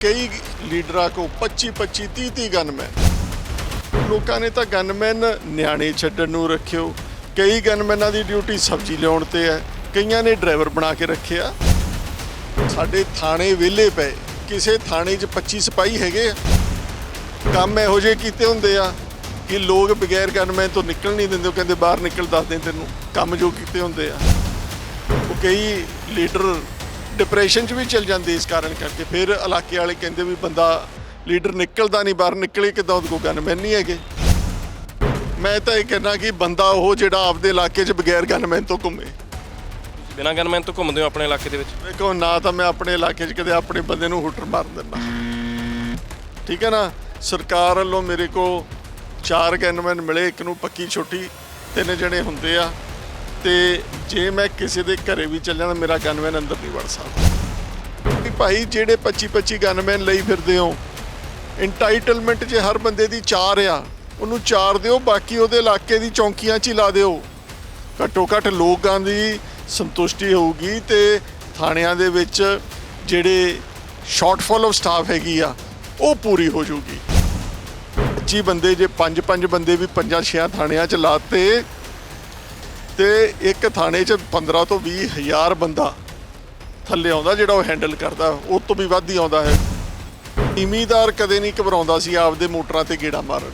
ਕਈ ਲੀਡਰਾਂ ਕੋ 25 25 30 30 ਗਨਮੈਨ। ਲੋਕਾਂ ਨੇ ਤਾਂ ਗਨਮੈਨ ਨਿਆਣੇ ਛੱਡਣ ਨੂੰ ਰੱਖਿਓ। ਕਈ ਗਨਮੈਨਾਂ ਦੀ ਡਿਊਟੀ ਸਬਜ਼ੀ ਲਿਆਉਣ ਤੇ ਹੈ। ਕਈਆਂ ਨੇ ਡਰਾਈਵਰ ਬਣਾ ਕੇ ਰੱਖਿਆ। ਸਾਡੇ ਥਾਣੇ ਵਿਹਲੇ ਪਏ। ਕਿਸੇ ਥਾਣੇ 'ਚ 25 ਸਿਪਾਹੀ ਹੈਗੇ ਆ। ਕੰਮ ਇਹੋ ਜਿਹੇ ਕੀਤੇ ਹੁੰਦੇ ਆ ਕਿ ਲੋਕ ਬਗੈਰ ਗਨਮੈਨ ਤੋਂ ਨਿਕਲ ਨਹੀਂ ਦਿੰਦੇ। ਉਹ ਕਹਿੰਦੇ ਬਾਹਰ ਨਿਕਲ ਦੱਸਦੇ ਤੈਨੂੰ। ਕੰਮ ਜੋ ਕੀਤੇ ਹੁੰਦੇ ਆ। ਉਹ ਕਈ ਲੀਡਰ ਡਿਪਰੈਸ਼ਨ 'ਚ ਵੀ ਚਲ ਜਾਂਦੇ ਇਸ ਕਾਰਨ ਕਰਕੇ। ਫਿਰ ਇਲਾਕੇ ਵਾਲੇ ਕਹਿੰਦੇ ਵੀ ਬੰਦਾ ਲੀਡਰ ਨਿਕਲਦਾ ਨਹੀਂ ਬਾਹਰ ਨਿਕਲੇ ਕਿਦਾਂ ਉਹਦੇ ਕੋਲ ਗਨਮੈਨ ਨਹੀਂ ਹੈਗੇ। ਮੈਂ ਤਾਂ ਇਹ ਕਹਿਣਾ ਕਿ ਬੰਦਾ ਉਹ ਜਿਹੜਾ ਆਪਦੇ ਇਲਾਕੇ 'ਚ ਬਗੈਰ ਗਨਮੈਨ ਤੋਂ ਘੁੰਮੇ। ਬਿਨਾਂ ਗਨਮੈਨ ਤੋਂ ਘੁੰਮਦੇ ਹੋ ਆਪਣੇ ਇਲਾਕੇ ਦੇ ਵਿੱਚ? ਵੇਖੋ ਨਾ ਤਾਂ ਮੈਂ ਆਪਣੇ ਇਲਾਕੇ 'ਚ ਕਦੇ ਆਪਣੇ ਬੰਦੇ ਨੂੰ ਹੁਟਰ ਮਾਰ ਦਿੰਦਾ। ਠੀਕ ਹੈ ਨਾ? ਸਰਕਾਰ ਵੱਲੋਂ ਮੇਰੇ ਕੋ ਚਾਰ ਗਨਮੈਨ ਮਿਲੇ ਇੱਕ ਨੂੰ ਪੱਕੀ ਛੁੱਟੀ ਤਿੰਨ ਜਣੇ ਹੁੰਦੇ ਆ। ਤੇ ਜੇ ਮੈਂ ਕਿਸੇ ਦੇ ਘਰੇ ਵੀ ਚੱਲਿਆ ਤਾਂ ਮੇਰਾ ਗਨਮੈਨ ਅੰਦਰ ਨਹੀਂ ਵੜ ਸਕਦਾ। ਵੀ ਭਾਈ ਜਿਹੜੇ 25 25 ਗਨਮੈਨ ਲਈ ਫਿਰਦੇ ਹੋ ਇੰਟਾਈਟਲਮੈਂਟ ਜੇ ਹਰ ਬੰਦੇ ਦੀ ਚਾਰ ਆ, ਉਹਨੂੰ ਚਾਰ ਦਿਓ, ਬਾਕੀ ਉਹਦੇ ਇਲਾਕੇ ਦੀ ਚੌਂਕੀਆਂ 'ਚ ਹੀ ਲਾ ਦਿਓ। ਘੱਟੋ ਘੱਟ ਲੋਕਾਂ ਦੀ ਸੰਤੁਸ਼ਟੀ ਹੋਊਗੀ ਤੇ ਥਾਣਿਆਂ ਦੇ ਵਿੱਚ ਜਿਹੜੇ ਸ਼ਾਰਟਫਾਲ ਆਫ ਸਟਾਫ ਹੈਗੀ ਆ, ਉਹ ਪੂਰੀ ਹੋ ਜਾਊਗੀ। 25 ਬੰਦੇ ਜੇ ਪੰਜ ਪੰਜ ਬੰਦੇ ਵੀ ਪੰਜਾਂ ਛਿਆਂ ਥਾਣਿਆਂ 'ਚ ਲਾਤੇ ਤੇ ਇੱਕ ਥਾਣੇ 'ਚ 15 ਤੋਂ 20 ਹਜ਼ਾਰ ਬੰਦਾ ਥੱਲੇ ਆਉਂਦਾ ਜਿਹੜਾ ਉਹ ਹੈਂਡਲ ਕਰਦਾ, ਉਹ ਤੋਂ ਵੀ ਵੱਧ ਹੀ ਆਉਂਦਾ ਹੈ। ਜ਼ਿਮੀਦਾਰ ਕਦੇ ਨਹੀਂ ਘਬਰਾਉਂਦਾ ਸੀ ਆਪਦੇ ਮੋਟਰਾਂ ਤੇ ਗੇੜਾ ਮਾਰਨ।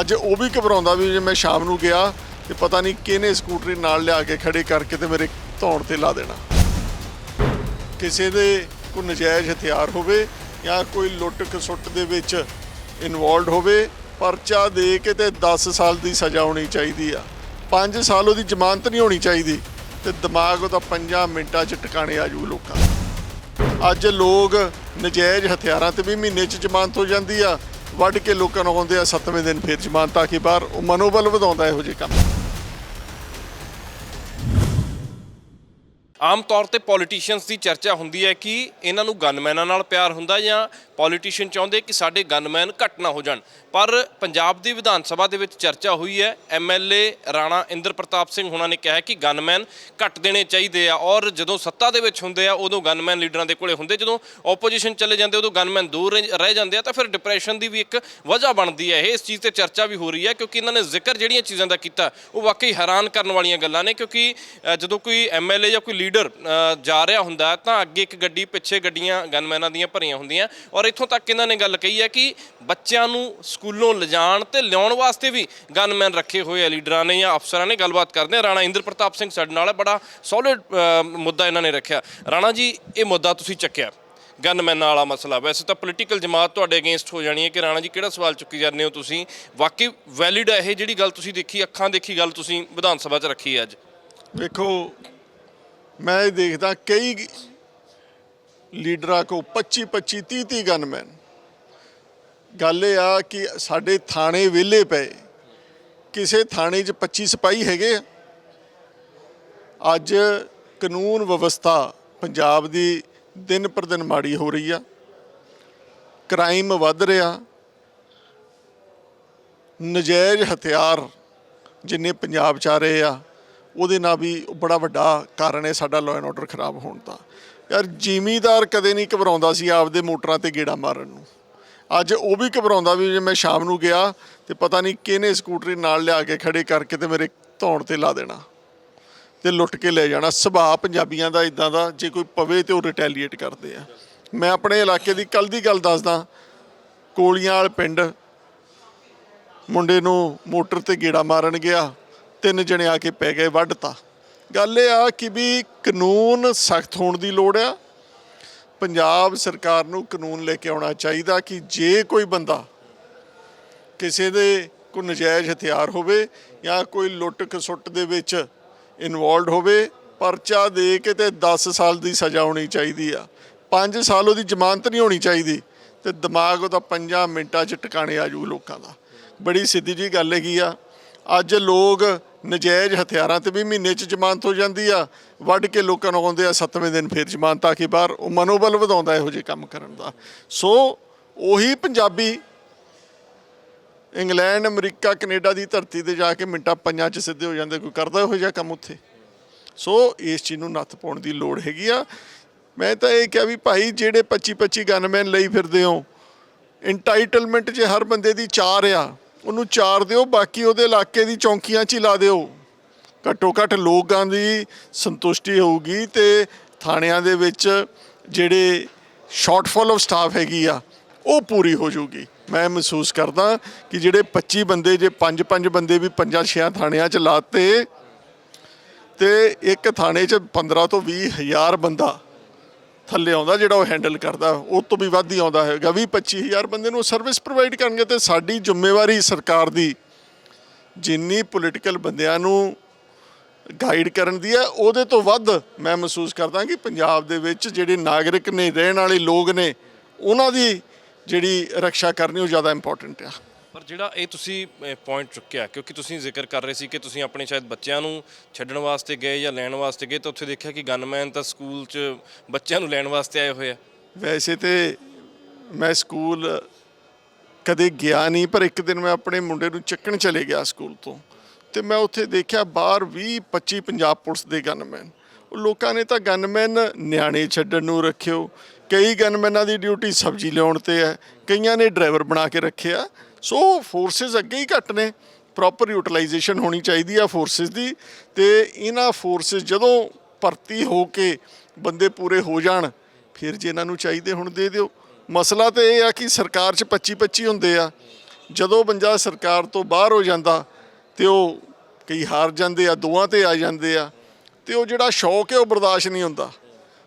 ਅੱਜ ਉਹ ਵੀ ਘਬਰਾਉਂਦਾ ਵੀ ਜੇ ਮੈਂ ਸ਼ਾਮ ਨੂੰ ਗਿਆ ਤੇ ਪਤਾ ਨਹੀਂ ਕਿਹਨੇ ਸਕੂਟਰੀ ਨਾਲ ਲਿਆ ਕੇ ਖੜੇ ਕਰਕੇ ਤੇ ਮੇਰੇ ਧੌਣ ਤੇ ਲਾ ਦੇਣਾ। ਕਿਸੇ ਦੇ ਕੋਈ ਨਜਾਇਜ਼ ਹਥਿਆਰ ਹੋਵੇ ਜਾਂ ਕੋਈ ਲੁੱਟ ਖਸੁੱਟ ਦੇ ਵਿੱਚ ਇਨਵੋਲਡ ਹੋਵੇ, ਪਰਚਾ ਦੇ ਕੇ ਤੇ 10 ਸਾਲ ਦੀ ਸਜ਼ਾ ਹੋਣੀ ਚਾਹੀਦੀ ਆ। 5 ਸਾਲ ਉਹਦੀ ਜ਼ਮਾਨਤ ਨਹੀਂ ਹੋਣੀ ਚਾਹੀਦੀ ਤੇ ਦਿਮਾਗ ਉਹਦਾ 5 ਮਿੰਟਾਂ 'ਚ ਟਿਕਾਣੇ ਆ ਜੂ ਲੋਕਾਂ ਅੱਜ ਲੋਕ ਨਜਾਇਜ਼ ਹਥਿਆਰਾਂ ਤੇ ਵੀ ਮਹੀਨੇ 'ਚ ਜ਼ਮਾਨਤ ਹੋ ਜਾਂਦੀ ਆ। ਵੱਢ ਕੇ ਲੋਕਾਂ ਨੂੰ ਆਉਂਦੇ ਆ 7ਵੇਂ ਦਿਨ ਫਿਰ ਜ਼ਮਾਨਤ ਆ ਕੇ ਬਾਹਰ। ਉਹ ਮਨੋਬਲ ਵਧਾਉਂਦਾ ਇਹੋ ਜਿਹੇ ਕੰਮ। ਆਮ ਤੌਰ ਤੇ ਪੋਲੀਟੀਸ਼ੀਅਨਸ ਦੀ ਚਰਚਾ ਹੁੰਦੀ ਹੈ ਕਿ ਇਹਨਾਂ ਨੂੰ ਗਨਮੈਨਾਂ ਨਾਲ ਪਿਆਰ ਹੁੰਦਾ ਜਾਂ ਪੋਲੀਟੀਸ਼ੀਅਨ ਚਾਹੁੰਦੇ ਕਿ ਸਾਡੇ ਗਨਮੈਨ ਘੱਟ ਨਾ ਹੋ ਜਾਣ। ਪਰ ਪੰਜਾਬ ਦੀ ਵਿਧਾਨ ਸਭਾ ਦੇ ਵਿੱਚ ਚਰਚਾ ਹੋਈ ਹੈ। ਐਮਐਲਏ ਰਾਣਾ ਇੰਦਰ ਪ੍ਰਤਾਪ ਸਿੰਘ ਹੁਣਾਂ ਨੇ ਕਿਹਾ ਕਿ ਗਨਮੈਨ ਘੱਟ ਦੇਣੇ ਚਾਹੀਦੇ ਆ ਔਰ ਜਦੋਂ ਸੱਤਾ ਦੇ ਵਿੱਚ ਹੁੰਦੇ ਆ, ਉਦੋਂ ਗਨਮੈਨ ਲੀਡਰਾਂ ਦੇ ਕੋਲੇ ਹੁੰਦੇ। ਜਦੋਂ ਆਪੋਜੀਸ਼ਨ ਚਲੇ ਜਾਂਦੇ, ਉਦੋਂ ਗਨਮੈਨ ਦੂਰ ਰਹਿ ਰਹਿ ਜਾਂਦੇ ਆ, ਤਾਂ ਫਿਰ ਡਿਪਰੈਸ਼ਨ ਦੀ ਵੀ ਇੱਕ ਵਜ੍ਹਾ ਬਣਦੀ ਹੈ। ਇਹ ਇਸ ਚੀਜ਼ ਤੇ ਚਰਚਾ ਵੀ ਹੋ ਰਹੀ ਹੈ ਕਿਉਂਕਿ ਇਹਨਾਂ ਨੇ ਜ਼ਿਕਰ ਜਿਹੜੀਆਂ ਚੀਜ਼ਾਂ ਦਾ ਕੀਤਾ, ਉਹ ਵਾਕਈ ਹੈਰਾਨ ਕਰਨ ਵਾਲੀਆਂ ਗੱਲਾਂ ਨੇ। ਕਿਉਂਕਿ ਜਦੋਂ ਕੋਈ ਐਮਐਲਏ ਜਾਂ ਕੋਈ ਲੀਡਰ ਜਾ ਰਿਹਾ ਹੁੰਦਾ, ਤਾਂ ਅੱਗੇ ਇੱਕ ਗੱਡੀ, ਪਿੱਛੇ ਗੱਡੀਆਂ, ਗਨਮੈਨਾਂ ਦੀਆਂ ਭਰੀਆਂ ਹੁੰਦੀਆਂ। ਔਰ ਇੱਥੋਂ ਤੱਕ ਇਹਨਾਂ ਨੇ ਗੱਲ ਕਹੀ ਹੈ ਕਿ ਬੱਚਿਆਂ ਨੂੰ ਸਕੂਲੋਂ ਲਿਜਾਣ ਤੇ ਲਿਆਉਣ ਵਾਸਤੇ ਵੀ ਗਨਮੈਨ ਰੱਖੇ ਹੋਏ ਆ, ਲੀਡਰਾਂ ਨੇ ਜਾਂ ਅਫਸਰਾਂ ਨੇ ਗੱਲਬਾਤ ਕਰਦੇ ਆ। ਰਾਣਾ ਇੰਦਰ ਪ੍ਰਤਾਪ ਸਿੰਘ ਸਾਡੇ ਨਾਲ ਬੜਾ ਸੋਲਿਡ ਮੁੱਦਾ ਇਹਨਾਂ ਨੇ ਰੱਖਿਆ। ਰਾਣਾ ਜੀ, ਇਹ ਮੁੱਦਾ ਤੁਸੀਂ ਚੱਕਿਆ। ਗਨਮੈਨਾਂ ਵਾਲਾ ਮਸਲਾ। ਵੈਸੇ ਤਾਂ ਪੋਲੀਟੀਕਲ ਜਮਾਤ ਤੁਹਾਡੇ ਅਗੇਂਸਟ ਹੋ ਜਾਣੀ ਹੈ ਕਿ ਰਾਣਾ ਜੀ, ਕਿਹੜਾ ਸਵਾਲ ਚੁੱਕੀ ਜਾਂਦੇ ਹੋ ਤੁਸੀਂ? ਵਾਕਈ ਵੈਲਿਡ ਹੈ ਇਹ ਜਿਹੜੀ ਗੱਲ ਤੁਸੀਂ ਦੇਖੀ, ਅੱਖਾਂ ਦੇਖੀ ਗੱਲ ਤੁਸੀਂ ਵਿਧਾਨ ਸਭਾ 'ਚ ਰੱਖੀ ਹੈ ਅੱਜ? ਵੇਖੋ ਮੈਂ ਇਹ ਦੇਖਦਾ ਕਈ ਲੀਡਰਾਂ ਕੋ 25 25 30 30 ਗਨਮੈਨ। ਗੱਲ ਇਹ ਆ ਕਿ ਸਾਡੇ ਥਾਣੇ ਵਿਹਲੇ ਪਏ। ਕਿਸੇ ਥਾਣੇ 'ਚ 25 ਸਿਪਾਹੀ ਹੈਗੇ ਆ। ਅੱਜ ਕਾਨੂੰਨ ਵਿਵਸਥਾ ਪੰਜਾਬ ਦੀ ਦਿਨ ਪਰ ਦਿਨ ਮਾੜੀ ਹੋ ਰਹੀ ਆ। ਕ੍ਰਾਈਮ ਵੱਧ ਰਿਹਾ। ਨਜਾਇਜ਼ ਹਥਿਆਰ ਜਿੰਨੇ ਪੰਜਾਬ ਚ ਆ ਰਹੇ ਆ ਉਹਦੇ ਨਾਲ ਵੀ ਬੜਾ ਵੱਡਾ ਕਾਰਨ ਹੈ, ਸਾਡਾ ਲਾਅ ਐਂਡ ਆਰਡਰ ਖਰਾਬ ਹੋਣ ਦਾ। ਯਾਰ ਜ਼ਿਮੀਦਾਰ ਕਦੇ ਨਹੀਂ ਘਬਰਾਉਂਦਾ ਸੀ ਆਪਦੇ ਮੋਟਰਾਂ ਤੇ ਗੇੜਾ ਮਾਰਨ ਨੂੰ। ਅੱਜ ਉਹ ਵੀ ਘਬਰਾਉਂਦਾ ਵੀ ਜੇ ਮੈਂ ਸ਼ਾਮ ਨੂੰ ਗਿਆ ਤੇ ਪਤਾ ਨਹੀਂ ਕਿਹਨੇ ਸਕੂਟਰੀ ਨਾਲ ਲਿਆ ਕੇ ਖੜੇ ਕਰਕੇ ਤੇ ਮੇਰੇ ਧੌਣ ਤੇ ਲਾ ਦੇਣਾ। ਤੇ ਲੁੱਟ ਕੇ ਲੈ ਜਾਣਾ। ਸੁਭਾਅ ਪੰਜਾਬੀਆਂ ਦਾ ਇਦਾਂ ਦਾ, ਜੇ ਕੋਈ ਪਵੇ ਤੇ ਉਹ ਰਿਟੈਲੀਏਟ ਕਰਦੇ ਆ। ਮੈਂ ਆਪਣੇ ਇਲਾਕੇ ਦੀ ਕੱਲ ਦੀ ਗੱਲ ਦੱਸਦਾ। ਕੋਲੀਆਂ ਵਾਲ ਪਿੰਡ ਮੁੰਡੇ ਨੂੰ ਮੋਟਰ ਤੇ ਗੇੜਾ ਮਾਰਨ ਗਿਆ। ਤਿੰਨ ਜਣੇ ਆ ਕੇ ਪੈ ਗਏ ਵੱਢਤਾ। ਗੱਲ ਇਹ ਆ ਕਿ ਵੀ ਕਾਨੂੰਨ ਸਖਤ ਹੋਣ ਦੀ ਲੋੜ ਆ। ਪੰਜਾਬ ਸਰਕਾਰ ਨੂੰ ਕਾਨੂੰਨ ਲੈ ਕੇ ਆਉਣਾ ਚਾਹੀਦਾ ਕਿ ਜੇ ਕੋਈ ਬੰਦਾ ਕਿਸੇ ਦੇ ਕੋਈ ਨਜਾਇਜ਼ ਹਥਿਆਰ ਹੋਵੇ ਜਾਂ ਕੋਈ ਲੁੱਟ ਖਸੁੱਟ ਦੇ ਵਿੱਚ ਇਨਵੋਲਡ ਹੋਵੇ, ਪਰਚਾ ਦੇ ਕੇ ਤੇ 10 ਸਾਲ ਦੀ ਸਜ਼ਾ ਹੋਣੀ ਚਾਹੀਦੀ ਆ। 5 ਸਾਲ ਉਹਦੀ ਜ਼ਮਾਨਤ ਨਹੀਂ ਹੋਣੀ ਚਾਹੀਦੀ ਤੇ ਦਿਮਾਗ ਉਹਦਾ 5 ਮਿੰਟਾਂ 'ਚ ਟਿਕਾਣੇ ਆ ਜੂ ਲੋਕਾਂ ਦਾ। ਬੜੀ ਸਿੱਧੀ ਜੀ ਗੱਲ ਹੈਗੀ ਆ। ਅੱਜ ਲੋਕ ਨਜਾਇਜ਼ ਹਥਿਆਰਾਂ ਤੇ ਵੀ ਮਹੀਨੇ 'ਚ ਜ਼ਮਾਨਤ ਹੋ ਜਾਂਦੀ ਆ। ਵੱਢ ਕੇ ਲੋਕਾਂ ਨੂੰ ਆਉਂਦੇ ਆ 7ਵੇਂ ਦਿਨ ਫਿਰ ਜ਼ਮਾਨਤ ਆ ਕੇ ਬਾਹਰ। ਉਹ ਮਨੋਬਲ ਵਧਾਉਂਦਾ ਇਹੋ ਜਿਹੇ ਕੰਮ ਕਰਨ ਦਾ। ਸੋ ਉਹੀ ਪੰਜਾਬੀ ਇੰਗਲੈਂਡ, ਅਮਰੀਕਾ, ਕੈਨੇਡਾ ਦੀ ਧਰਤੀ ਤੇ ਜਾ ਕੇ ਮਿੰਟਾਂ ਪੰਜਾਂ 'ਚ ਸਿੱਧੇ ਹੋ ਜਾਂਦੇ, ਕੋਈ ਕਰਦਾ ਇਹੋ ਜਿਹਾ ਕੰਮ ਉੱਥੇ? ਸੋ ਇਸ ਚੀਜ਼ ਨੂੰ ਨੱਥ ਪਾਉਣ ਦੀ ਲੋੜ ਹੈਗੀ ਆ। ਮੈਂ ਤਾਂ ਇਹ ਕਿਹਾ ਵੀ ਭਾਈ, ਜਿਹੜੇ 25 25 ਗਨਮੈਨ ਲਈ ਫਿਰਦੇ ਹੋ ਇੰਟਾਈਟਲਮੈਂਟ ਜੇ ਹਰ ਬੰਦੇ ਦੀ ਚਾਰ ਆ ਉਹਨੂੰ ਚਾਰ ਦਿਓ, ਬਾਕੀ ਉਹਦੇ ਇਲਾਕੇ ਦੀ ਚੌਂਕੀਆਂ 'ਚ ਹੀ ਲਾ ਦਿਓ। ਘੱਟੋ ਘੱਟ ਲੋਕਾਂ ਦੀ ਸੰਤੁਸ਼ਟੀ ਹੋਊਗੀ ਤੇ ਥਾਣਿਆਂ ਦੇ ਵਿੱਚ ਜਿਹੜੇ ਸ਼ਾਰਟਫਾਲ ਆਫ ਸਟਾਫ ਹੈਗੀ ਆ, ਉਹ ਪੂਰੀ ਹੋ ਜਾਊਗੀ। ਮੈਂ ਮਹਿਸੂਸ ਕਰਦਾ ਕਿ ਜਿਹੜੇ 25 ਬੰਦੇ, ਜੇ 5-5 ਬੰਦੇ ਵੀ ਪੰਜਾਂ ਛਿਆਂ ਥਾਣਿਆਂ 'ਚ ਲਾਤੇ ਤੇ ਇੱਕ ਥਾਣੇ 'ਚ 15 ਤੋਂ 20 ਹਜ਼ਾਰ ਬੰਦਾ ਥੱਲੇ ਆਉਂਦਾ ਜਿਹੜਾ ਉਹ ਹੈਂਡਲ ਕਰਦਾ, ਉਹ ਤੋਂ ਵੀ ਵੱਧ ਹੀ ਆਉਂਦਾ ਹੈਗਾ। 20 25 ਹਜ਼ਾਰ ਬੰਦੇ ਨੂੰ ਸਰਵਿਸ ਪ੍ਰੋਵਾਈਡ ਕਰਨਗੇ ਤੇ ਸਾਡੀ ਜ਼ਿੰਮੇਵਾਰੀ ਸਰਕਾਰ ਦੀ, ਜਿੰਨੀ ਪੋਲੀਟੀਕਲ ਬੰਦਿਆਂ ਨੂੰ ਗਾਈਡ ਕਰਨ ਦੀ ਹੈ, ਉਹਦੇ ਤੋਂ ਵੱਧ ਮੈਂ ਮਹਿਸੂਸ ਕਰਦਾ ਕਿ ਪੰਜਾਬ ਦੇ ਵਿੱਚ ਜਿਹੜੇ ਨਾਗਰਿਕ ਨੇ, ਰਹਿਣ ਵਾਲੇ ਲੋਕ ਨੇ, ਉਹਨਾਂ ਦੀ ਜਿਹੜੀ ਰੱਖਿਆ ਕਰਨੀ ਉਹ ਜ਼ਿਆਦਾ ਇੰਪੋਰਟੈਂਟ ਆ। ਪਰ ਜਿਹੜਾ ਇਹ ਤੁਸੀਂ ਪੁਆਇੰਟ ਚੁੱਕਿਆ, ਕਿਉਂਕਿ ਤੁਸੀਂ ਜ਼ਿਕਰ ਕਰ ਰਹੇ ਸੀ ਕਿ ਤੁਸੀਂ ਆਪਣੇ ਸ਼ਾਇਦ ਬੱਚਿਆਂ ਨੂੰ ਛੱਡਣ ਵਾਸਤੇ ਗਏ ਜਾਂ ਲੈਣ ਵਾਸਤੇ ਗਏ, ਤਾਂ ਉੱਥੇ ਦੇਖਿਆ ਕਿ ਗਨਮੈਨ ਤਾਂ ਸਕੂਲ 'ਚ ਬੱਚਿਆਂ ਨੂੰ ਲੈਣ ਵਾਸਤੇ ਆਏ ਹੋਏ ਆ। ਵੈਸੇ ਤੇ ਮੈਂ ਸਕੂਲ ਕਦੇ ਗਿਆ ਨਹੀਂ, ਪਰ ਇੱਕ ਦਿਨ ਮੈਂ ਆਪਣੇ ਮੁੰਡੇ ਨੂੰ ਚੱਕਣ ਚਲੇ ਗਿਆ ਸਕੂਲ ਤੋਂ। ਤੇ ਮੈਂ ਉੱਥੇ ਦੇਖਿਆ ਬਾਹਰ 20 25 ਪੰਜਾਬ ਪੁਲਿਸ ਦੇ ਗਨਮੈਨ ਉਹ ਲੋਕਾਂ ਨੇ ਤਾਂ ਗਨਮੈਨ ਨਿਆਣੇ ਛੱਡਣ ਨੂੰ ਰੱਖਿਓ। ਕਈ ਗਨਮੈਨਾਂ ਦੀ ਡਿਊਟੀ ਸਬਜ਼ੀ ਲਿਆਉਣ ਤੇ ਹੈ, ਕਈਆਂ ਨੇ ਡਰਾਈਵਰ ਬਣਾ ਕੇ ਰੱਖਿਆ। ਸੋ ਫੋਰਸਸ ਅੱਗੇ ਹੀ ਘੱਟ ਨੇ। ਪ੍ਰੋਪਰ ਯੂਟਿਲਾਈਜੇਸ਼ਨ ਹੋਣੀ ਚਾਹੀਦੀ ਆ ਫੋਰਸਸ ਦੀ। ਤੇ ਇਹਨਾਂ ਫੋਰਸਸ ਜਦੋਂ ਭਰਤੀ ਹੋ ਕੇ ਬੰਦੇ ਪੂਰੇ ਹੋ ਜਾਣ, ਫਿਰ ਜੇ ਇਹਨਾਂ ਨੂੰ ਚਾਹੀਦੇ ਹੁਣ ਦੇ ਦਿਓ। ਮਸਲਾ ਤੇ ਇਹ ਆ ਕਿ ਸਰਕਾਰ 'ਚ 25 25 ਹੁੰਦੇ ਆ। ਜਦੋਂ ਬੰਦਾ ਸਰਕਾਰ ਤੋਂ ਬਾਹਰ ਹੋ ਜਾਂਦਾ, ਤੇ ਉਹ ਕਈ ਹਾਰ ਜਾਂਦੇ ਆ, ਦੋਵਾਂ ਤੇ ਆ ਜਾਂਦੇ ਆ, ਤੇ ਉਹ ਜਿਹੜਾ ਸ਼ੌਕ ਹੈ ਉਹ ਬਰਦਾਸ਼ਤ ਨਹੀਂ ਹੁੰਦਾ।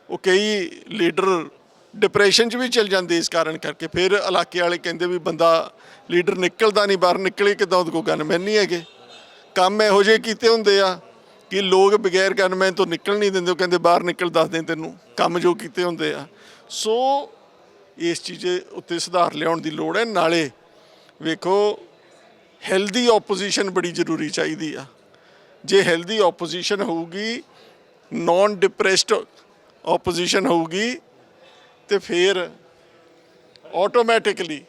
ਉਹ ਕਈ ਲੀਡਰ ਡਿਪਰੈਸ਼ਨ 'ਚ ਵੀ ਚਲ ਜਾਂਦੇ ਇਸ ਕਾਰਨ ਕਰਕੇ। ਫਿਰ ਇਲਾਕੇ ਵਾਲੇ ਕਹਿੰਦੇ ਵੀ ਬੰਦਾ ਲੀਡਰ ਨਿਕਲਦਾ ਨਹੀਂ, ਬਾਹਰ ਨਿਕਲੇ ਕਿਦਾਂ ਉਹਦੇ ਕੋਲ ਗਨਮੈਨ ਨਹੀਂ ਹੈਗੇ। ਕੰਮ ਇਹੋ ਜਿਹੇ ਕੀਤੇ ਹੁੰਦੇ ਆ ਕਿ ਲੋਕ ਬਗੈਰ ਗਨਮੈਨ ਤੋਂ ਨਿਕਲ ਨਹੀਂ ਦਿੰਦੇ, ਉਹ ਕਹਿੰਦੇ ਬਾਹਰ ਨਿਕਲ ਦੱਸਦੇ ਤੈਨੂੰ, ਕੰਮ ਜੋ ਕੀਤੇ ਹੁੰਦੇ ਆ। ਸੋ ਇਸ ਚੀਜ਼ ਉੱਤੇ ਸੁਧਾਰ ਲਿਆਉਣ ਦੀ ਲੋੜ ਹੈ, ਨਾਲੇ ਵੇਖੋ ਹੈਲਦੀ ਆਪੋਜੀਸ਼ਨ ਬੜੀ ਜ਼ਰੂਰੀ ਚਾਹੀਦੀ ਆ। ਜੇ ਹੈਲਦੀ ਆਪੋਜੀਸ਼ਨ ਹੋਊਗੀ ਨਾਨ ਡਿਪਰੈਸਡ ਆਪੋਜੀਸ਼ਨ ਹੋਊਗੀ ਤੇ ਫਿਰ ਆਟੋਮੈਟਿਕਲੀ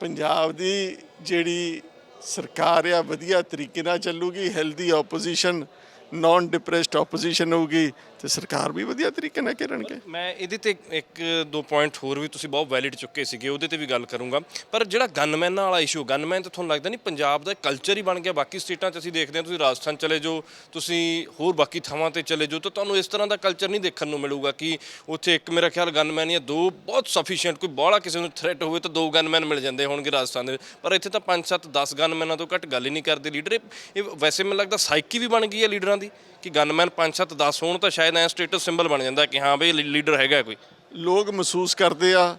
ਪੰਜਾਬ ਦੀ ਜਿਹੜੀ ਸਰਕਾਰ ਆ ਵਧੀਆ ਤਰੀਕੇ ਨਾਲ ਚੱਲੂਗੀ healthy opposition non depressed opposition ਹੋਊਗੀ ਤੇ ਸਰਕਾਰ ਵੀ ਵਧੀਆ ਤਰੀਕੇ ਨਾਲ ਕਰਨਗੇ ਮੈਂ ਇਹਦੇ ਤੇ ਇੱਕ ਦੋ ਪੁਆਇੰਟ ਹੋਰ ਵੀ ਤੁਸੀਂ ਬਹੁਤ ਵੈਲਿਡ ਚੁੱਕੇ ਸੀਗੇ, ਉਹਦੇ ਤੇ ਵੀ ਗੱਲ ਕਰੂੰਗਾ। ਪਰ ਜਿਹੜਾ ਗਨਮੈਨਾਂ ਵਾਲਾ ਇਸ਼ੂ ਗਨਮੈਨ ਤਾਂ ਤੁਹਾਨੂੰ ਲੱਗਦਾ ਨਹੀਂ ਪੰਜਾਬ ਦਾ ਕਲਚਰ ਹੀ ਬਣ ਗਿਆ, ਬਾਕੀ ਸਟੇਟਾਂ 'ਚ ਅਸੀਂ ਦੇਖਦੇ ਹਾਂ, ਤੁਸੀਂ ਰਾਜਸਥਾਨ ਚਲੇ ਜਾਓ, ਤੁਸੀਂ ਹੋਰ ਬਾਕੀ ਥਾਵਾਂ ਤੇ ਚਲੇ ਜਾਓ, ਤਾਂ ਤੁਹਾਨੂੰ ਇਸ ਤਰ੍ਹਾਂ ਦਾ ਕਲਚਰ ਨਹੀਂ ਦੇਖਣ ਨੂੰ ਮਿਲੂਗਾ ਕਿ ਉੱਥੇ ਇੱਕ ਮੇਰਾ ਖਿਆਲ ਗਨਮੈਨ ਜਾਂ ਦੋ ਬਹੁਤ ਸਫੀਸ਼ੀਐਂਟ ਕੋਈ ਬਾਹਲਾ ਕਿਸੇ ਨੂੰ ਥ੍ਰੈਟ ਹੋਵੇ ਤਾਂ ਦੋ ਗਨਮੈਨ ਮਿਲ ਜਾਂਦੇ ਹੋਣਗੇ ਰਾਜਸਥਾਨ ਦੇ ਪਰ ਇੱਥੇ ਤਾਂ 5 7 10 ਗਨਮੈਨਾਂ ਤੋਂ ਘੱਟ ਗੱਲ ਹੀ ਨਹੀਂ ਕਰਦੇ ਲੀਡਰ ਇਹ ਵੈਸੇ ਮੈਨੂੰ ਲੱਗਦਾ ਸਾਈਕੀ ਵੀ ਬਣ ਗਈ ਹੈ ਲੀਡਰਾਂ ਦੀ ਕਿ ਗਨਮੈਨ 5 7 10 ਹੋਣ ਤਾਂ ਸ਼ਾਇਦ ਐ ਸਟੇਟਸ ਸਿੰਬਲ ਬਣ ਜਾਂਦਾ ਕਿ ਹਾਂ ਬਈ ਲੀਡਰ ਹੈਗਾ ਕੋਈ। ਲੋਕ ਮਹਿਸੂਸ ਕਰਦੇ ਆ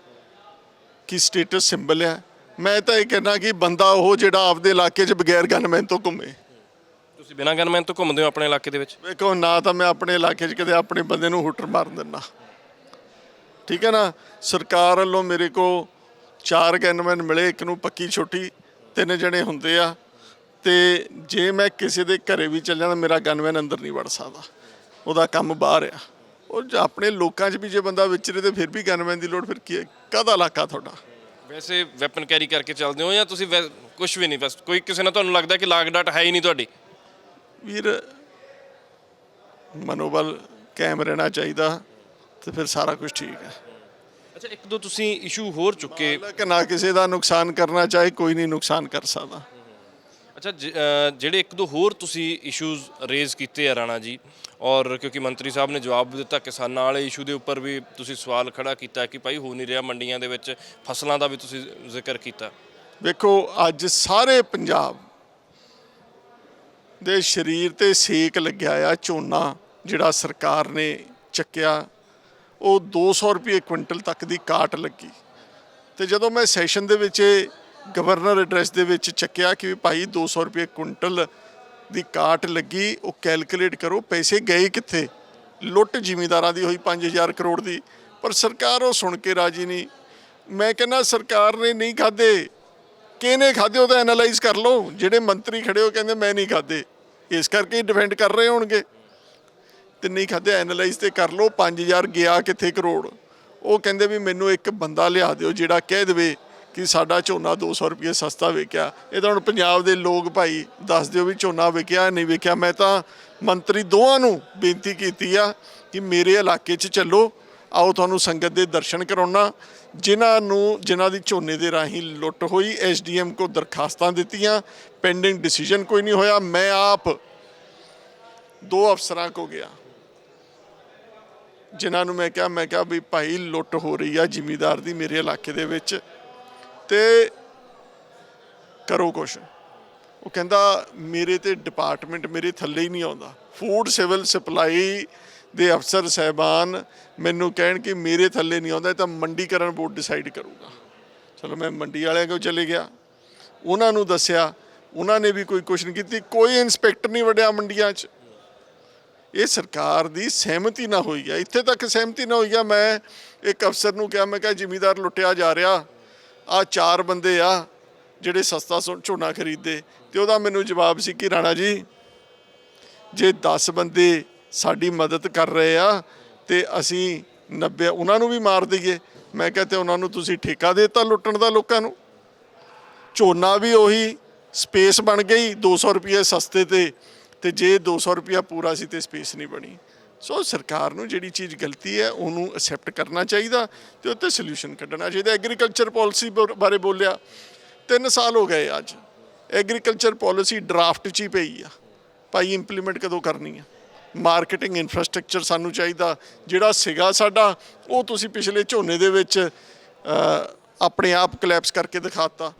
ਕਿ ਸਟੇਟਸ ਸਿੰਬਲ ਆ। ਮੈਂ ਤਾਂ ਇਹ ਕਹਿਣਾ ਕਿ ਬੰਦਾ ਉਹ ਜਿਹੜਾ ਆਪਦੇ ਇਲਾਕੇ 'ਚ ਬਗੈਰ ਗਨਮੈਨ ਤੋਂ ਘੁੰਮੇ। ਤੁਸੀਂ ਬਿਨਾਂ ਗਨਮੈਨ ਤੋਂ ਘੁੰਮਦੇ ਹੋ ਆਪਣੇ ਇਲਾਕੇ ਦੇ ਵਿੱਚ? ਵੇਖੋ ਨਾ ਤਾਂ ਮੈਂ ਆਪਣੇ ਇਲਾਕੇ 'ਚ ਕਦੇ ਆਪਣੇ ਬੰਦੇ ਨੂੰ ਹੁਟਰ ਮਾਰਨ ਦਿੰਦਾ। ਠੀਕ ਹੈ ਨਾ? ਸਰਕਾਰ ਵੱਲੋਂ ਮੇਰੇ ਕੋ ਚਾਰ ਗਨਮੈਨ ਮਿਲੇ ਇੱਕ ਨੂੰ ਪੱਕੀ ਛੁੱਟੀ ਤਿੰਨ ਜਣੇ ਹੁੰਦੇ ਆ। ਤੇ ਜੇ ਮੈਂ ਕਿਸੇ ਦੇ ਘਰੇ ਵੀ ਚੱਲ ਜਾਂਦਾ ਮੇਰਾ ਗਨਮੈਨ ਅੰਦਰ ਨਹੀਂ ਵੜ ਸਕਦਾ। ਉਹਦਾ ਕੰਮ ਬਾਹਰ ਆ। ਉਹ ਜੇ ਆਪਣੇ ਲੋਕਾਂ 'ਚ ਵੀ ਜੇ ਬੰਦਾ ਵਿਚਰੇ ਤੇ ਫਿਰ ਵੀ ਗਨਮੈਨ ਦੀ ਲੋੜ ਫਿਰ ਕੀ ਹੈ? ਕਾਹਦਾ ਇਲਾਕਾ ਤੁਹਾਡਾ? ਵੈਸੇ ਵੈਪਨ ਕੈਰੀ ਕਰਕੇ ਚੱਲਦੇ ਹੋ ਜਾਂ ਤੁਸੀਂ ਕੁਝ ਵੀ ਨਹੀਂ ਬਸ ਕੋਈ ਕਿਸੇ ਨਾਲ ਤੁਹਾਨੂੰ ਲੱਗਦਾ ਕਿ ਲਾਗ ਡਾਟ ਹੈ ਹੀ ਨਹੀਂ ਤੁਹਾਡੀ? ਵੀਰ ਮਨੋਬਲ ਕਾਇਮ ਰਹਿਣਾ ਚਾਹੀਦਾ ਤੇ ਫਿਰ ਸਾਰਾ ਕੁਝ ਠੀਕ ਹੈ। ਅੱਛਾ ਇੱਕ ਦੋ ਤੁਸੀਂ ਇਸ਼ੂ ਹੋਰ ਚੁੱਕੇ। ਕਿ ਨਾ ਕਿਸੇ ਦਾ ਨੁਕਸਾਨ ਕਰਨਾ ਚਾਹੇ ਕੋਈ ਨਹੀਂ ਨੁਕਸਾਨ ਕਰ ਸਕਦਾ। ਅੱਛਾ ਜਿਹੜੇ ਇੱਕ ਦੋ ਹੋਰ ਤੁਸੀਂ ਇਸ਼ੂਜ਼ ਰੇਜ਼ ਕੀਤੇ ਆ ਰਾਣਾ ਜੀ ਔਰ ਕਿਉਂਕਿ ਮੰਤਰੀ ਸਾਹਿਬ ਨੇ ਜਵਾਬ ਦਿੱਤਾ ਕਿਸਾਨਾਂ ਵਾਲੇ ਇਸ਼ੂ ਦੇ ਉੱਪਰ ਵੀ ਤੁਸੀਂ ਸਵਾਲ ਖੜਾ ਕੀਤਾ ਕਿ ਭਾਈ ਹੋ ਨਹੀਂ ਰਿਹਾ ਮੰਡੀਆਂ ਦੇ ਵਿੱਚ, ਫਸਲਾਂ ਦਾ ਵੀ ਤੁਸੀਂ ਜ਼ਿਕਰ ਕੀਤਾ। ਵੇਖੋ, ਅੱਜ ਸਾਰੇ ਪੰਜਾਬ ਦੇ ਸਰੀਰ ਤੇ ਸੇਕ ਲੱਗਿਆ ਆ, ਝੋਨਾ ਜਿਹੜਾ ਸਰਕਾਰ ਨੇ ਚੱਕਿਆ, ਉਹ 200 ਰੁਪਏ ਕੁਇੰਟਲ ਤੱਕ ਦੀ ਕਾਟ ਲੱਗੀ। ਤੇ ਜਦੋਂ ਮੈਂ ਸੈਸ਼ਨ ਦੇ ਵਿੱਚ ਗਵਰਨਰ ਐਡਰੈਸ ਦੇ ਵਿੱਚ ਚੱਕਿਆ ਕਿ ਵੀ ਭਾਈ 200 ਰੁਪਏ ਕੁਇੰਟਲ ਦੀ ਕਾਟ ਲੱਗੀ, ਉਹ ਕੈਲਕੂਲੇਟ ਕਰੋ, ਪੈਸੇ ਗਏ ਕਿੱਥੇ? ਲੁੱਟ ਜ਼ਿਮੀਂਦਾਰਾਂ ਦੀ ਹੋਈ 5000 ਕਰੋੜ ਦੀ। ਪਰ ਸਰਕਾਰ ਉਹ ਸੁਣ ਕੇ ਰਾਜੀ ਨਹੀਂ। ਮੈਂ ਕਹਿੰਦਾ, ਸਰਕਾਰ ਨੇ ਨਹੀਂ ਖਾਦੇ ਕਿਹਨੇ ਖਾਦੇ ਉਹਦਾ ਐਨਾਲਾਈਜ਼ ਕਰ ਲਓ। ਜਿਹੜੇ ਮੰਤਰੀ ਖੜੇ ਹੋ, ਕਹਿੰਦੇ ਮੈਂ ਨਹੀਂ ਖਾਦੇ ਇਸ ਕਰਕੇ ਹੀ ਡਿਫੈਂਡ ਕਰ ਰਹੇ ਹੋਣਗੇ। ਤੇ ਨਹੀਂ ਖਾਦੇ ਐਨਾਲਾਈਜ਼ ਤੇ ਕਰ ਲਓ। 5000 ਗਿਆ ਕਿੱਥੇ ਕਰੋੜ। ਉਹ ਕਹਿੰਦੇ ਵੀ ਮੈਨੂੰ ਇੱਕ ਬੰਦਾ ਲਿਆ ਦਿਓ ਜਿਹੜਾ ਕਹਿ ਦੇਵੇ ਕਿ ਸਾਡਾ ਝੋਨਾ 200 ਰੁਪਏ ਸਸਤਾ ਵਿਕਿਆ ਇਹ ਤਾਂ ਹੁਣ ਪੰਜਾਬ ਦੇ ਲੋਕ ਭਾਈ ਦੱਸ ਦਿਓ ਵੀ ਝੋਨਾ ਵਿਕਿਆ ਨਹੀਂ ਵਿਕਿਆ ਮੈਂ ਤਾਂ ਮੰਤਰੀ ਦੋਵਾਂ ਨੂੰ ਬੇਨਤੀ ਕੀਤੀ ਆ ਕਿ ਮੇਰੇ ਇਲਾਕੇ 'ਚ ਚੱਲੋ। ਆਓ ਤੁਹਾਨੂੰ ਸੰਗਤ ਦੇ ਦਰਸ਼ਨ ਕਰਾਉਣਾ। ਜਿਨ੍ਹਾਂ ਨੂੰ, ਜਿਨ੍ਹਾਂ ਦੀ ਝੋਨੇ ਦੇ ਰਾਹੀਂ ਲੁੱਟ ਹੋਈ, ਐਸਡੀਐਮ ਕੋ ਦਰਖਾਸਤਾਂ ਦਿੱਤੀਆਂ ਪੈਂਡਿੰਗ ਡਿਸੀਜਨ ਕੋਈ ਨਹੀਂ ਹੋਇਆ। ਮੈਂ ਆਪ ਦੋ ਅਫਸਰਾਂ ਕੋ ਗਿਆ। ਜਿਨ੍ਹਾਂ ਨੂੰ ਮੈਂ ਕਿਹਾ ਮੈਂ ਕਿਹਾ ਵੀ ਭਾਈ ਲੁੱਟ ਹੋ ਰਹੀ ਆ ਜ਼ਿਮੀਦਾਰ ਦੀ ਮੇਰੇ ਇਲਾਕੇ ਦੇ ਵਿੱਚ। ਤੇ ਕਰੋ ਕੁਛ। ਉਹ ਕਹਿੰਦਾ, ਮੇਰੇ ਤੇ ਡਿਪਾਰਟਮੈਂਟ ਮੇਰੇ ਥੱਲੇ ਹੀ ਨਹੀਂ ਆਉਂਦਾ। ਫੂਡ ਸਿਵਲ ਸਪਲਾਈ ਦੇ ਅਫਸਰ, ਸਹਿਬਾਨ ਮੈਨੂੰ ਕਹਿਣ ਕਿ ਮੇਰੇ ਥੱਲੇ ਨਹੀਂ ਆਉਂਦਾ, ਇਹ ਤਾਂ ਮੰਡੀਕਰਨ ਬੋਰਡ ਡਿਸਾਈਡ ਕਰੂਗਾ। ਚਲੋ ਮੈਂ ਮੰਡੀ ਵਾਲਿਆਂ ਕੋਲ ਚਲੇ ਗਿਆ। ਉਹਨਾਂ ਨੂੰ ਦੱਸਿਆ, ਉਹਨਾਂ ਨੇ ਵੀ ਕੋਈ ਕੁਛ ਨਹੀਂ ਕੀਤੀ। ਕੋਈ ਇਨਸਪੈਕਟਰ ਨਹੀਂ ਵੜਿਆ ਮੰਡੀਆਂ 'ਚ। ਇਹ ਸਰਕਾਰ ਦੀ ਸਹਿਮਤੀ ਨਾ ਹੋਈ ਹੈ ਇੱਥੇ ਤੱਕ ਸਹਿਮਤੀ ਨਾ ਹੋਈ ਆ। ਮੈਂ ਇੱਕ ਅਫਸਰ ਨੂੰ ਕਿਹਾ, ਮੈਂ ਕਿਹਾ, ਜ਼ਿਮੀਦਾਰ ਲੁੱਟਿਆ ਜਾ ਰਿਹਾ। ਆ ਚਾਰ ਬੰਦੇ ਆ ਜਿਹੜੇ ਸਸਤਾ ਸੋ- ਝੋਨਾ ਖਰੀਦਦੇ ਤੇ ਉਹਦਾ ਮੈਨੂੰ ਜਵਾਬ ਸੀ ਕਿ ਰਾਣਾ ਜੀ, ਜੇ 10 ਬੰਦੇ ਸਾਡੀ ਮਦਦ ਕਰ ਰਹੇ ਆ ਤੇ ਅਸੀਂ 90 ਉਹਨਾਂ ਨੂੰ ਵੀ ਮਾਰ ਦਈਏ। ਮੈਂ ਕਿਹਾ ਤੇ ਉਹਨਾਂ ਨੂੰ ਤੁਸੀਂ ਠੇਕਾ ਦੇ ਦਿੱਤਾ ਲੁੱਟਣ ਦਾ ਲੋਕਾਂ ਨੂੰ। ਝੋਨਾ ਵੀ ਉਹੀ ਸਪੇਸ ਬਣ ਗਈ 200 ਰੁਪਏ ਸਸਤੇ ਤੇ ਤੇ ਜੇ 200 ਰੁਪਿਆ ਪੂਰਾ ਸੀ ਤੇ ਸਪੇਸ ਨਹੀਂ ਬਣੀ। ਸੋ ਸਰਕਾਰ ਨੂੰ ਜਿਹੜੀ ਚੀਜ਼ ਗਲਤੀ ਹੈ, ਉਹਨੂੰ ਅਸੈਪਟ ਕਰਨਾ ਚਾਹੀਦਾ ਤੇ ਉੱਤੇ ਸੋਲੂਸ਼ਨ ਕੱਢਣਾ ਚਾਹੀਦਾ। ਐਗਰੀਕਲਚਰ ਪਾਲਿਸੀ ਬਾਰੇ ਬੋਲਿਆ। 3 ਸਾਲ ਹੋ ਗਏ ਅੱਜ। ਐਗਰੀਕਲਚਰ ਪਾਲਿਸੀ ਡਰਾਫਟ 'ਚ ਹੀ ਪਈ ਆ। ਭਾਈ ਇੰਪਲੀਮੈਂਟ ਕਦੋਂ ਕਰਨੀ ਆ? ਮਾਰਕੀਟਿੰਗ ਇਨਫਰਾਸਟ੍ਰਕਚਰ ਸਾਨੂੰ ਚਾਹੀਦਾ। ਜਿਹੜਾ ਸੀਗਾ ਸਾਡਾ, ਉਹ ਤੁਸੀਂ ਪਿਛਲੇ ਝੋਨੇ ਦੇ ਵਿੱਚ ਆਪਣੇ ਆਪ ਕਲੈਪਸ ਕਰਕੇ ਦਿਖਾਤਾ।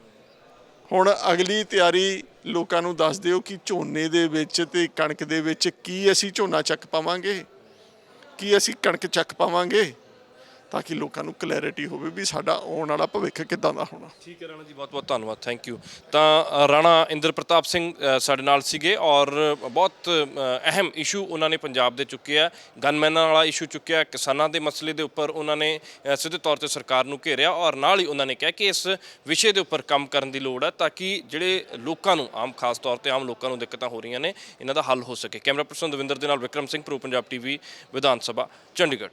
ਹੁਣ ਅਗਲੀ ਤਿਆਰੀ ਲੋਕਾਂ ਨੂੰ ਦੱਸ ਦਿਓ ਕਿ ਝੋਨੇ ਦੇ ਵਿੱਚ ਤੇ ਕਣਕ ਦੇ ਵਿੱਚ ਕੀ ਅਸੀਂ ਝੋਨਾ ਚੱਕ ਪਾਵਾਂਗੇ? ਕੀ ਅਸੀਂ ਕਣਕ ਚੱਕ ਪਾਵਾਂਗੇ? ਤਾਂ ਕਿ ਲੋਕਾਂ ਨੂੰ ਕਲੈਰਿਟੀ ਹੋਵੇ ਵੀ ਸਾਡਾ ਆਉਣ ਵਾਲਾ ਭਵਿੱਖ ਕਿੱਦਾਂ ਦਾ ਹੋਣਾ। ਠੀਕ ਹੈ ਰਾਣਾ ਜੀ, ਬਹੁਤ ਬਹੁਤ ਧੰਨਵਾਦ ਥੈਂਕ ਯੂ ਤਾਂ ਰਾਣਾ ਇੰਦਰ ਪ੍ਰਤਾਪ ਸਿੰਘ ਸਾਡੇ ਨਾਲ ਸੀਗੇ ਔਰ ਬਹੁਤ ਅਹਿਮ ਇਸ਼ੂ ਉਹਨਾਂ ਨੇ ਪੰਜਾਬ ਦੇ ਚੁੱਕਿਆ ਗਨਮੈਨਾਂ ਵਾਲਾ ਇਸ਼ੂ ਚੁੱਕਿਆ ਕਿਸਾਨਾਂ ਦੇ ਮਸਲੇ ਦੇ ਉੱਪਰ ਉਹਨਾਂ ਨੇ ਸਿੱਧੇ ਤੌਰ ਤੇ ਸਰਕਾਰ ਨੂੰ ਘੇਰਿਆ ਔਰ ਨਾਲ ਹੀ ਉਹਨਾਂ ਨੇ ਕਿਹਾ ਕਿ ਇਸ ਵਿਸ਼ੇ ਦੇ ਉੱਪਰ ਕੰਮ ਕਰਨ ਦੀ ਲੋੜ ਹੈ ਤਾਂ ਕਿ ਜਿਹੜੇ ਲੋਕਾਂ ਨੂੰ, ਆਮ ਖਾਸ ਤੌਰ ਤੇ ਆਮ ਲੋਕਾਂ ਨੂੰ ਦਿੱਕਤਾਂ ਹੋ ਰਹੀਆਂ ਨੇ, ਇਹਨਾਂ ਦਾ ਹੱਲ ਹੋ ਸਕੇ। ਕੈਮਰਾ ਪਰਸਨ ਦਵਿੰਦਰ ਦੇ ਨਾਲ ਵਿਕਰਮ ਸਿੰਘ, ਪ੍ਰੋ ਪੰਜਾਬ ਟੀਵੀ, ਵਿਧਾਨ ਸਭਾ, ਚੰਡੀਗੜ੍ਹ।